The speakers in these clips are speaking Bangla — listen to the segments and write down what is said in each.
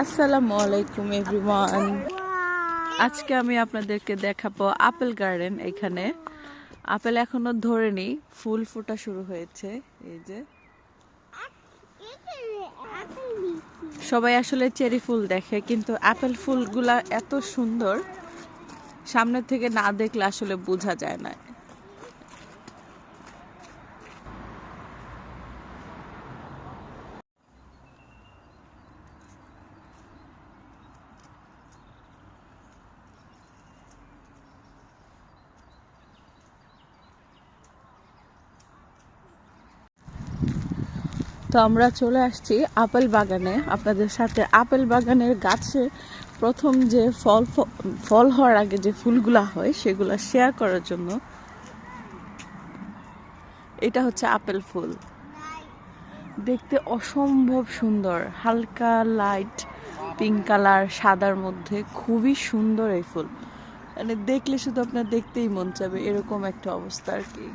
আসসালামু আলাইকুম, এভরিওয়ান। আজকে আমি আপনাদেরকে দেখাবো আপেল গার্ডেন এখানে। আপেল এখনও ধরেনি ফুল ফোটা শুরু হয়েছে, এই যে। সবাই আসলে চেরি ফুল দেখে, কিন্তু আপেল ফুলগুলা এত সুন্দর, সামনে থেকে না দেখলে আসলে বোঝা যায় না। তো আমরা চলে আসছি আপেল বাগানে। আপনাদের সাথে আপেল বাগানের গাছে প্রথম যে ফল ফল হওয়ার আগে যে ফুলগুলা হয়, সেগুলো শেয়ার করার জন্য এটা হচ্ছে আপেল ফুল। দেখতে অসম্ভব সুন্দর, হালকা লাইট পিঙ্ক কালার সাদার মধ্যে খুবই সুন্দর এই ফুল। মানে দেখলে শুধু আপনার দেখতেই মন চাবে, এরকম একটা অবস্থা আর কি।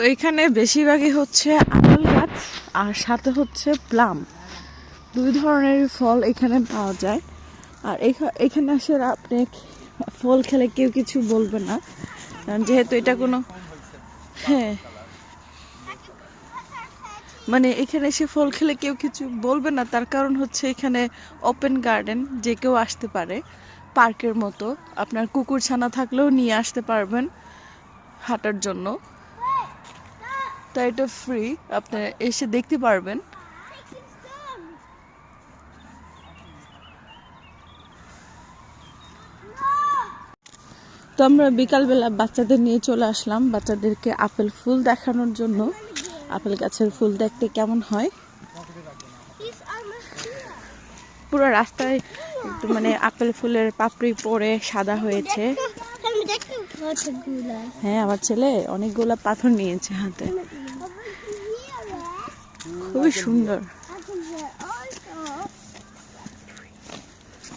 তো এখানে বেশিরভাগই হচ্ছে আপেল গাছ আর সাথে হচ্ছে প্লাম। দুই ধরনের ফল এখানে পাওয়া যায়। আর এখা- এখানে আসে আপনি ফল খেলে কেউ কিছু বলবে না। কারণ যেহেতু এটা কোনো হ্যাঁ। মানে এখানে এসে ফল খেলে কেউ কিছু বলবে না। তার কারণ হচ্ছে এখানে ওপেন গার্ডেন যে কেউ আসতে পারে পার্কের মতো। আপনার কুকুর ছানা থাকলেও নিয়ে আসতে পারবেন হাঁটার জন্য। তাই এটা ফ্রি আপনারা এসে দেখতে পারবেন তো আমরা বিকালবেলা বাচ্চাদের নিয়ে চলে আসলাম বাচ্চাদেরকে আপেল ফুল দেখানোর জন্য আপেল গাছের ফুল দেখতে কেমন হয় পুরো রাস্তায় মানে আপেল ফুলের পাপড়ি পরে সাদা হয়েছে হ্যাঁ আমার ছেলে অনেকগুলা পাথর নিয়েছে হাতে খুবই সুন্দর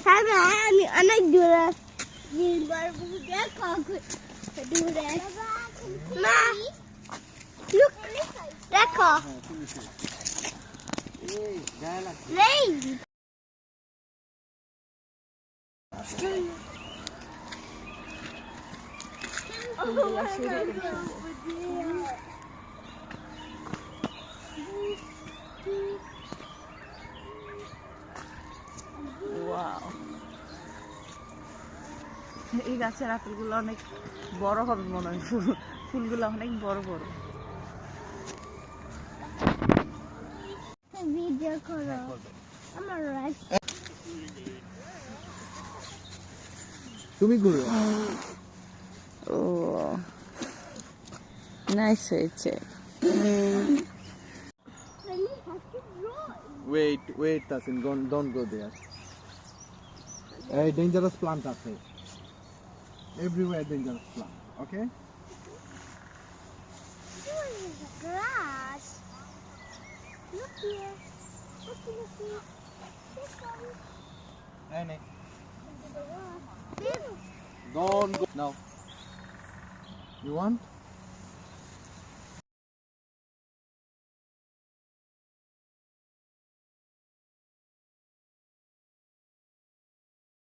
হ্যাঁ আমি অনেক দূরে দেখো দূরে মা look. এই গাছের আপেলগুলো অনেক বড় হবে মনে হয়। ফুল ফুলগুলো অনেক বড় বড়। ভিডিও করো। আমার তুমি ঘুরো। ও নাইস হয়েছে। Wait wait Tasin don't don't go there এই ডেঞ্জারাস প্লান্ট আছে। Everywhere they're gonna fly, okay? the grass. Look here. What Look you see. This one. Annie. Don't go. No. You want?